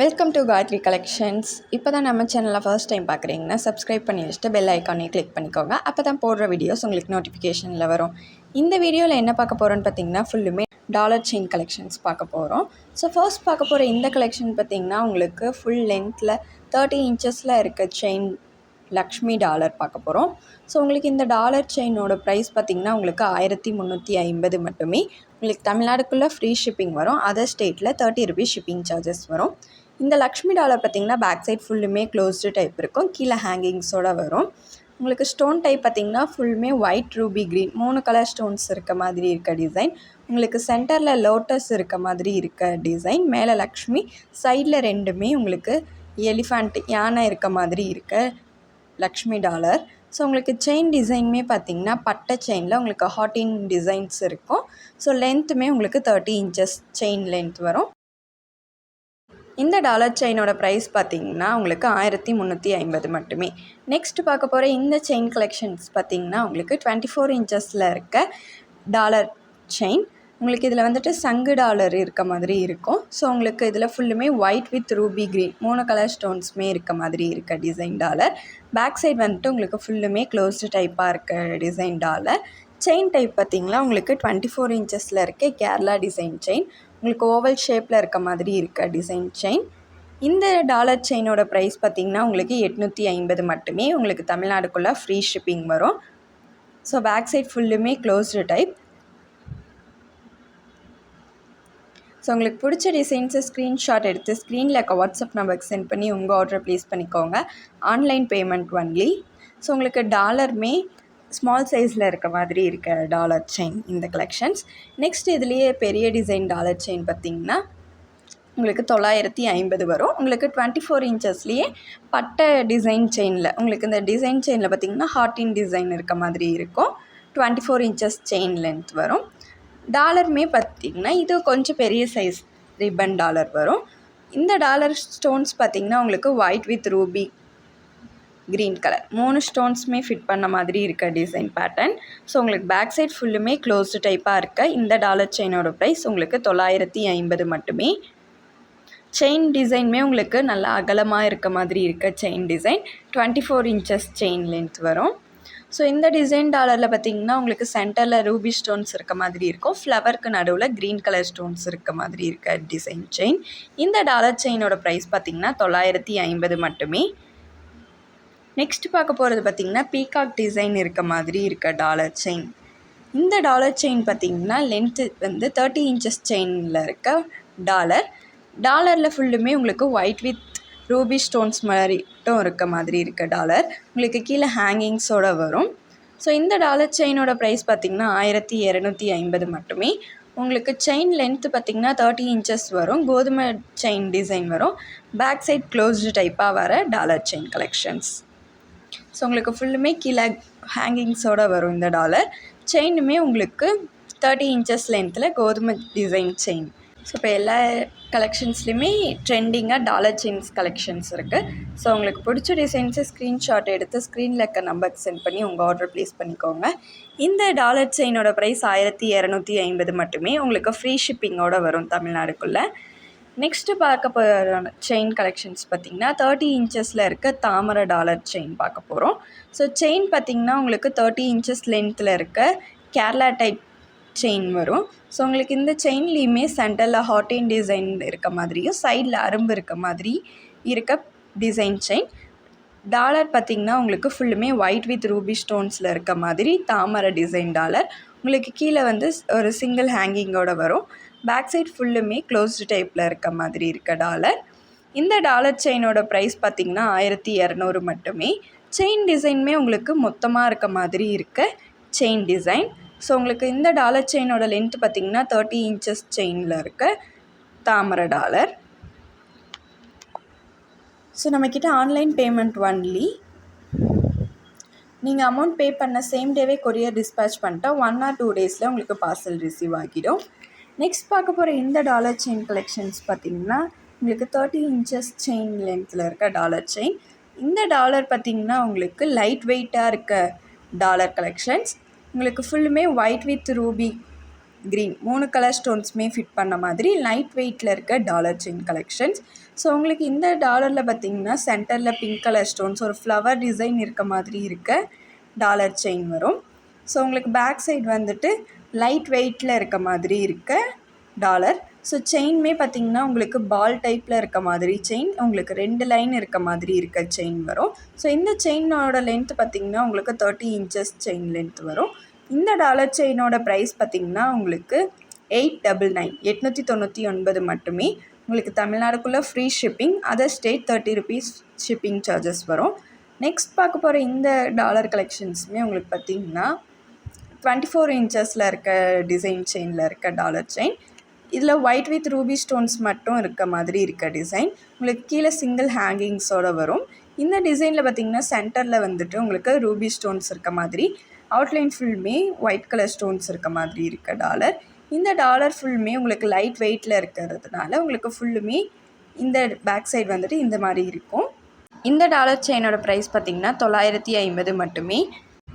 Welcome to Gayatri collections இப்போ தான் நம்ம சேனலில் ஃபர்ஸ்ட் டைம் பார்க்குறீங்கன்னா சப்ஸ்கிரைப் பண்ணி வச்சுட்டு பெல் ஐக்கானே கிளிக் பண்ணிக்கோங்க. அப்போ தான் போடுற வீடியோஸ் உங்களுக்கு நோட்டிஃபிகேஷனில் வரும். இந்த வீடியோவில் என்ன பார்க்க போகிறோன்னு பார்த்தீங்கன்னா ஃபுல்லுமே டாலர் செயின் கலெக்ஷன்ஸ் பார்க்க போகிறோம் ஸோ ஃபர்ஸ்ட் பார்க்க போகிற இந்த கலெக்ஷன் பார்த்தீங்கன்னா உங்களுக்கு ஃபுல் லென்த்தில் தேர்ட்டி இன்ச்சஸில் இருக்க செயின் லக்ஷ்மி டாலர் பார்க்க போகிறோம் ஸோ உங்களுக்கு இந்த டாலர் செயினோட ப்ரைஸ் பார்த்திங்கன்னா உங்களுக்கு ஆயிரத்தி முந்நூற்றி ஐம்பது மட்டுமே. உங்களுக்கு தமிழ்நாடுக்குள்ளே ஃப்ரீ ஷிப்பிங் வரும். அதர் ஸ்டேட்டில் தேர்ட்டி ருபீஸ் ஷிப்பிங் சார்ஜஸ் வரும். இந்த லக்ஷ்மி டாலர் பார்த்திங்கன்னா பேக் சைட் ஃபுல்லுமே க்ளோஸ்டு டைப் இருக்கும். கீழே ஹேங்கிங்ஸோடு வரும். உங்களுக்கு ஸ்டோன் டைப் பார்த்திங்கன்னா ஃபுல்லுமே ஒயிட் ரூபி க்ரீன் மூணு கலர் ஸ்டோன்ஸ் இருக்க மாதிரி இருக்க டிசைன் உங்களுக்கு சென்டரில் லோட்டஸ் இருக்க மாதிரி இருக்க டிசைன் மேலே லக்ஷ்மி சைடில் ரெண்டுமே உங்களுக்கு எலிஃபண்ட் யானை இருக்க மாதிரி இருக்க லக்ஷ்மி டாலர். ஸோ உங்களுக்கு செயின் டிசைனுமே பார்த்திங்கன்னா பட்டை செயினில் உங்களுக்கு ஹாட்டின் டிசைன்ஸ் இருக்கும். ஸோ லென்த்துமே உங்களுக்கு தேர்ட்டி இன்ச்சஸ் செயின் லென்த் வரும். இந்த டாலர் செயினோட ப்ரைஸ் பார்த்தீங்கன்னா உங்களுக்கு ஆயிரத்தி முந்நூற்றி ஐம்பது மட்டுமே. நெக்ஸ்ட் பார்க்க போகிற இந்த செயின் கலெக்ஷன்ஸ் பார்த்தீங்கன்னா உங்களுக்கு டுவெண்ட்டி ஃபோர் இன்ச்சஸில் இருக்க டாலர் செயின் உங்களுக்கு இதில் வந்துட்டு சங்கு டாலர் இருக்க மாதிரி இருக்கும். ஸோ உங்களுக்கு இதில் ஃபுல்லுமே ஒயிட் வித் ரூபி க்ரீன் மூணு கலர் ஸ்டோன்ஸுமே இருக்க மாதிரி இருக்க டிசைன் டாலர். பேக் சைட் வந்துட்டு உங்களுக்கு ஃபுல்லுமே க்ளோஸ்டு டைப்பாக இருக்க டிசைன் டாலர். செயின் டைப் பார்த்திங்களா உங்களுக்கு டுவெண்ட்டி ஃபோர் இன்ச்சஸில் இருக்க கேரளா டிசைன் செயின் உங்களுக்கு ஓவல் ஷேப்பில் இருக்க மாதிரி இருக்க டிசைன் செயின் இந்த டாலர் செயினோட ப்ரைஸ் பார்த்திங்கன்னா உங்களுக்கு எட்நூற்றி ஐம்பது மட்டுமே உங்களுக்கு தமிழ்நாடுக்குள்ளே ஃப்ரீ ஷிப்பிங் வரும். ஸோ பேக் சைட் ஃபுல்லுமே க்ளோஸ்டு டைப் ஸோ உங்களுக்கு பிடிச்ச டிசைன்ஸை ஸ்க்ரீன்ஷாட் எடுத்து ஸ்க்ரீனில் இருக்க வாட்ஸ்அப் நம்பருக்கு சென்ட் பண்ணி உங்கள் ஆர்டர் ப்ளேஸ் பண்ணிக்கோங்க. ஆன்லைன் பேமெண்ட் ஒன்லி ஸோ உங்களுக்கு டாலருமே ஸ்மால் சைஸில் இருக்க மாதிரி இருக்க டாலர் செயின் இந்த கலெக்ஷன்ஸ் நெக்ஸ்ட் இதுலேயே பெரிய டிசைன் டாலர் செயின் பார்த்திங்கன்னா உங்களுக்கு தொள்ளாயிரத்தி ஐம்பது வரும். உங்களுக்கு டுவெண்ட்டி ஃபோர் இன்ச்சஸ்லேயே பட்டை டிசைன் செயினில் உங்களுக்கு இந்த டிசைன் செயினில் பார்த்திங்கன்னா ஹார்டின் டிசைன் இருக்க மாதிரி இருக்கும். Twenty four inches chain length வரும் டாலருமே பார்த்திங்கன்னா இது கொஞ்சம் பெரிய சைஸ் ரிப்பன் டாலர் வரும். இந்த டாலர் ஸ்டோன்ஸ் பார்த்திங்கன்னா உங்களுக்கு white with ruby green colour மூணு ஸ்டோன்ஸுமே ஃபிட் பண்ண மாதிரி இருக்க டிசைன் பேட்டர்ன் ஸோ உங்களுக்கு பேக் சைட் ஃபுல்லுமே க்ளோஸ்டு டைப்பாக இருக்க இந்த டாலர் செயினோட ப்ரைஸ் உங்களுக்கு தொள்ளாயிரத்தி ஐம்பது மட்டுமே. செயின் டிசைனுமே உங்களுக்கு நல்லா அகலமாக இருக்க மாதிரி இருக்க chain design twenty four inches chain length வரும். ஸோ இந்த டிசைன் டாலரில் பார்த்திங்கன்னா உங்களுக்கு சென்டரில் ரூபி ஸ்டோன்ஸ் இருக்க மாதிரி இருக்கும். ஃப்ளவருக்கு நடுவில் க்ரீன் கலர் ஸ்டோன்ஸ் இருக்க மாதிரி இருக்க டிசைன் செயின் இந்த டாலர் செயினோட ப்ரைஸ் பார்த்திங்கன்னா தொள்ளாயிரத்தி ஐம்பது மட்டுமே. நெக்ஸ்ட் பார்க்க போகிறது பார்த்திங்கன்னா பீகாக் டிசைன் இருக்க மாதிரி இருக்க டாலர் செயின் இந்த டாலர் செயின் பார்த்திங்கன்னா லென்த்து வந்து தேர்ட்டி இன்ச்சஸ் செயினில் இருக்க டாலர் டாலரில் ஃபுல்லுமே உங்களுக்கு ஒயிட் வித் ரூபி ஸ்டோன்ஸ் மாதிரிட்டும் இருக்க மாதிரி இருக்க டாலர் உங்களுக்கு கீழே ஹேங்கிங்ஸோடு வரும். ஸோ இந்த டாலர் செயினோட ப்ரைஸ் பார்த்திங்கன்னா ஆயிரத்தி இரநூத்தி ஐம்பது மட்டுமே. உங்களுக்கு செயின் லென்த்து பார்த்திங்கன்னா தேர்ட்டி இன்ச்சஸ் வரும். கோதுமை செயின் டிசைன் வரும். பேக் சைட் க்ளோஸ்டு டைப்பாக வர டாலர் செயின் கலெக்ஷன்ஸ் ஸோ உங்களுக்கு ஃபுல்லுமே கீழே ஹேங்கிங்ஸோடு வரும் இந்த டாலர் செயினுமே உங்களுக்கு தேர்ட்டி இன்ச்சஸ் லென்த்தில் கோதுமை டிசைன் செயின் ஸோ இப்போ எல்லா கலெக்ஷன்ஸ்லேயுமே ட்ரெண்டிங்காக டாலர் செயின்ஸ் கலெக்ஷன்ஸ் இருக்குது ஸோ உங்களுக்கு பிடிச்ச டிசைன்ஸை ஸ்க்ரீன்ஷாட் எடுத்து ஸ்க்ரீனில் இருக்க நம்பருக்கு சென்ட் பண்ணி உங்கள் ஆர்டர் ப்ளேஸ் பண்ணிக்கோங்க. இந்த டாலர் செயினோட ப்ரைஸ் ஆயிரத்தி இரநூத்தி ஐம்பது மட்டுமே உங்களுக்கு ஃப்ரீ ஷிப்பிங்கோடு வரும் தமிழ்நாடுக்குள்ளே. நெக்ஸ்ட்டு பார்க்க போகிற செயின் கலெக்ஷன்ஸ் பார்த்திங்கன்னா தேர்ட்டி இன்ச்சஸில் இருக்க தாமரை டாலர் செயின் பார்க்க போகிறோம் ஸோ செயின் பார்த்திங்கன்னா உங்களுக்கு தேர்ட்டி இன்ச்சஸ் லென்த்தில் இருக்க கேரளா டைப் செயின் வரும். ஸோ உங்களுக்கு இந்த செயின்லேயுமே சென்டரில் ஹாட்டின் டிசைன் இருக்க மாதிரியும் சைடில் அரும்பு இருக்க மாதிரி இருக்க டிசைன் செயின் டாலர் பார்த்திங்கன்னா உங்களுக்கு ஃபுல்லுமே ஒயிட் வித் ரூபி ஸ்டோன்ஸில் இருக்க மாதிரி தாமரை டிசைன் டாலர் உங்களுக்கு கீழே வந்து ஒரு சிங்கிள் ஹேங்கிங்கோடு வரும். பேக் சைட் ஃபுல்லுமே க்ளோஸ்டு டைப்பில் இருக்க மாதிரி இருக்க டாலர் இந்த டாலர் செயினோட ப்ரைஸ் பார்த்திங்கன்னா ஆயிரத்தி இரநூறு மட்டுமே. செயின் டிசைனுமே உங்களுக்கு மொத்தமாக இருக்க மாதிரி இருக்க. செயின் டிசைன் ஸோ உங்களுக்கு இந்த டாலர் செயினோட லென்த் பார்த்திங்கன்னா தேர்ட்டி இன்ச்சஸ் செயினில் இருக்க. தாமரை டாலர் ஸோ நம்மக்கிட்ட ஆன்லைன் பேமெண்ட் ஒன்லி நீங்கள் அமௌண்ட் பே பண்ண சேம் டேவே கொரியர் டிஸ்பேச் பண்ணிட்டா ஒன் ஆர் டூ டேஸில் உங்களுக்கு பார்சல் ரிசீவ் ஆகிடும். நெக்ஸ்ட் பார்க்க போகிற இந்த டாலர் செயின் கலெக்ஷன்ஸ் பார்த்திங்கன்னா உங்களுக்கு தேர்ட்டி இன்ச்சஸ் செயின் லென்த்தில் இருக்க டாலர் செயின் இந்த டாலர் பார்த்திங்கன்னா உங்களுக்கு லைட் வெயிட்டாக இருக்க டாலர் கலெக்ஷன்ஸ் உங்களுக்கு ஃபுல்லுமே ஒயிட் வித் ரூபி க்ரீன் மூணு கலர் ஸ்டோன்ஸுமே ஃபிட் பண்ண மாதிரி லைட் வெயிட்டில் இருக்க டாலர் செயின் கலெக்ஷன்ஸ் ஸோ உங்களுக்கு இந்த டாலரில் பார்த்தீங்கன்னா சென்டரில் பிங்க் கலர் ஸ்டோன்ஸ் ஒரு ஃப்ளவர் டிசைன் இருக்க மாதிரி இருக்க டாலர் செயின் வரும். ஸோ உங்களுக்கு பேக் சைடு வந்துட்டு லைட் வெயிட்டில் இருக்க மாதிரி இருக்க டாலர் ஸோ செயின்மே பார்த்தீங்கன்னா உங்களுக்கு பால் டைப்பில் இருக்க மாதிரி செயின் உங்களுக்கு ரெண்டு லைன் இருக்க மாதிரி இருக்க செயின் வரும். ஸோ இந்த செயினோட லென்த் பார்த்தீங்கன்னா உங்களுக்கு தேர்ட்டி இன்ச்சஸ் செயின் லென்த் வரும். இந்த டாலர் செயினோட ப்ரைஸ் பார்த்தீங்கன்னா உங்களுக்கு எயிட் டபுள் நைன் எட்நூற்றி தொண்ணூற்றி ஒன்பது மட்டுமே. உங்களுக்கு தமிழ்நாடுக்குள்ளே free shipping other state thirty rupees shipping charges வரும். நெக்ஸ்ட் பார்க்க போகிற இந்த டாலர் கலெக்ஷன்ஸுமே உங்களுக்கு பார்த்தீங்கன்னா டுவெண்ட்டி ஃபோர் இன்ச்சஸில் இருக்க டிசைன் செயினில் இருக்க டாலர் செயின் இதில் ஒயிட் வித் ரூபி ஸ்டோன்ஸ் மட்டும் இருக்க மாதிரி இருக்க டிசைன் உங்களுக்கு கீழே சிங்கிள் ஹேங்கிங்ஸோடு வரும். இந்த டிசைனில் பார்த்தீங்கன்னா சென்டரில் வந்துட்டு உங்களுக்கு ரூபி ஸ்டோன்ஸ் இருக்க மாதிரி அவுட்லைன் ஃபுல்லுமே ஒயிட் கலர் ஸ்டோன்ஸ் இருக்க மாதிரி இருக்க டாலர் இந்த டாலர் ஃபுல்லுமே உங்களுக்கு லைட் வெயிட்டில் இருக்கிறதுனால உங்களுக்கு ஃபுல்லுமே இந்த பேக் சைடு வந்துட்டு இந்த மாதிரி இருக்கும். இந்த டாலர் செயினோட ப்ரைஸ் பார்த்திங்கன்னா தொள்ளாயிரத்தி ஐம்பது மட்டுமே.